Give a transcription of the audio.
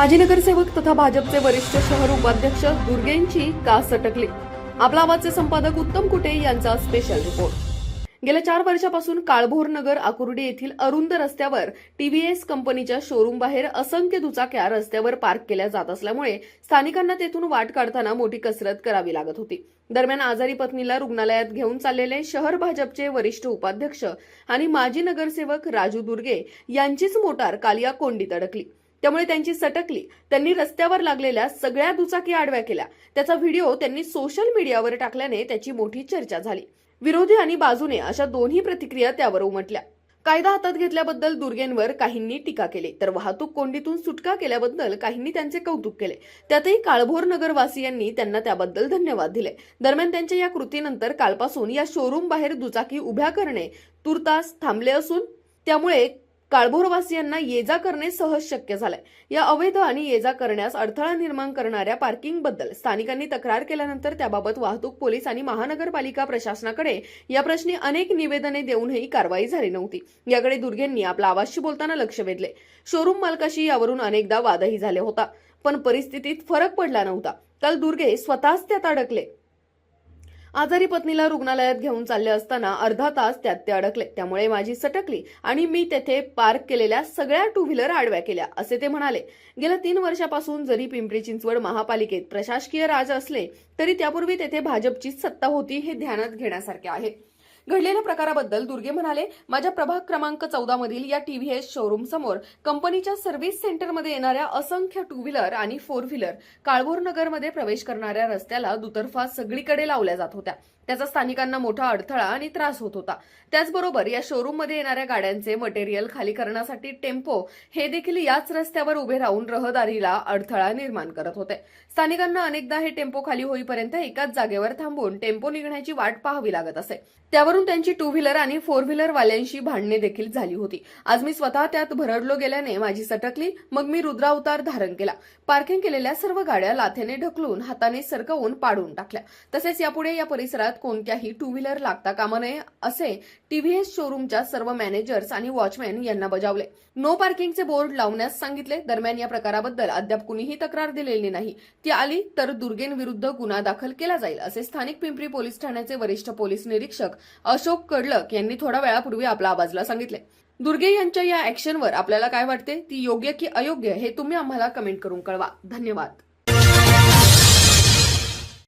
माजी नगरसेवक तथा भाजपचे वरिष्ठ शहर उपाध्यक्ष दुर्गेंची का सटकली आपला आवाजचे संपादक उत्तम कुटे यांचा स्पेशल रिपोर्ट गेल्या चार वर्षापासून काळभोर नगर आकुर्डी येथील अरुंद रस्त्यावर टीव्हीएस कंपनीच्या शोरूम बाहेर असंख्य दुचाक्या रस्त्यावर पार्क केल्या जात असल्यामुळे स्थानिकांना तेथून वाट काढताना मोठी कसरत करावी लागत होती. दरम्यान आजारी पत्नीला रुग्णालयात घेऊन चाललेले शहर भाजपचे वरिष्ठ उपाध्यक्ष आणि माजी नगरसेवक राजू दुर्गे यांचीच मोटार काल या कोंडीत अडकली. त्यामुळे त्यांची सटकली. त्यांनी रस्त्यावर लागलेल्या सगळ्या दुचाकी आडव्या केल्या. त्याचा व्हिडिओ त्यांनी सोशल मीडियावर टाकल्याने त्याची मोठी चर्चा झाली. विरोधी आणि बाजूने अशा दोन्ही प्रतिक्रिया त्यावर उमटल्या. कायदा हातात घेतल्याबद्दल दुर्गेंवर काहींनी टीका केली. तर वाहतूक कोंडीतून सुटका केल्याबद्दल काहींनी त्यांचे कौतुक केले. त्यातही काळभोर नगरवासियांनी त्यांना त्याबद्दल धन्यवाद दिले. दरम्यान त्यांच्या या कृतीनंतर कालपासून या शोरूम बाहेर दुचाकी उभ्या करणे तुर्तास थांबले असून त्यामुळे काळभोरवासियांना ये जा करणे सहज शक्य झालंय. या अवैध आणि ये जा करण्यास अडथळा निर्माण करणाऱ्या पार्किंगबद्दल स्थानिकांनी तक्रार केल्यानंतर त्याबाबत वाहतूक पोलीस आणि महानगरपालिका प्रशासनाकडे या प्रश्नी अनेक निवेदने देऊनही कारवाई झाली नव्हती. याकडे दुर्गेंनी आपला आवाजशी बोलताना लक्ष वेधले. शोरूम मालकाशी यावरून अनेकदा वादही झाले होता पण परिस्थितीत फरक पडला नव्हता. काल दुर्गे स्वतःच त्यात अडकले. आजारी पत्नीला रुग्णालयात घेऊन चालले असताना अर्धा तास त्यात ते अडकले. त्यामुळे माझी सटकली आणि मी तेथे पार्क केलेल्या सगळ्या टू व्हीलर आडव्या केल्या असे ते म्हणाले. गेल्या तीन वर्षापासून जरी पिंपरी चिंचवड महापालिकेत प्रशासकीय राज असले तरी त्यापूर्वी तेथे भाजपचीच सत्ता होती हे ध्यानात घेण्यासारखे आहे. घडलेल्या प्रकाराबद्दल दुर्गे म्हणाले माझ्या प्रभाग क्रमांक चौदा मधील या टीव्हीएस शोरूम समोर कंपनीच्या सर्व्हिस सेंटरमध्ये येणाऱ्या असंख्य टू व्हीलर आणि फोर व्हीलर काळभोर नगरमध्ये प्रवेश करणाऱ्या रस्त्याला दुतर्फा सगळीकडे लावल्या जात होत्या. त्याचा स्थानिकांना मोठा अडथळा आणि त्रास होत होता. त्याचबरोबर या शोरूममध्ये येणाऱ्या गाड्यांचे मटेरियल खाली करण्यासाठी टेम्पो हे देखील याच रस्त्यावर उभे राहून रहदारीला अडथळा निर्माण करत होते. स्थानिकांना अनेकदा हे टेम्पो खाली होईपर्यंत एकाच जागेवर थांबून टेम्पो निघण्याची वाट पाहावी लागत असे. त्यावरून त्यांची टू व्हीलर आणि फोर व्हीलर वाल्यांशी भांडणे देखील झाली होती. आज मी स्वतः त्यात भरडलो गेल्याने माझी सटकली मग मी रुद्रावतार धारण केला. पार्किंग केलेल्या सर्व गाड्या लाथेने ढकलून हाताने सरकवून पाडून टाकल्या. तसेच यापुढे या परिसरात कोणत्याही टू व्हीलर लागता कामा नये असे टीव्हीएस शोरूमच्या सर्व मॅनेजर्स आणि वॉचमॅन यांना बजावले. नो पार्किंगचे बोर्ड लावण्यास सांगितले. दरम्यान या प्रकाराबद्दल अद्याप कुणीही तक्रार दिलेली नाही. ती आली तर दुर्गेंविरुद्ध गुन्हा दाखल केला जाईल असे स्थानिक पिंपरी पोलीस ठाण्याचे वरिष्ठ पोलीस निरीक्षक अशोक कडलक यांनी थोड्या वेळापूर्वी आपल्या आवाजला सांगितले. दुर्गे यांच्या या ऍक्शनवर आपल्याला काय वाटते? ती योग्य की अयोग्य हे तुम्ही आम्हाला कमेंट करून कळवा. धन्यवाद.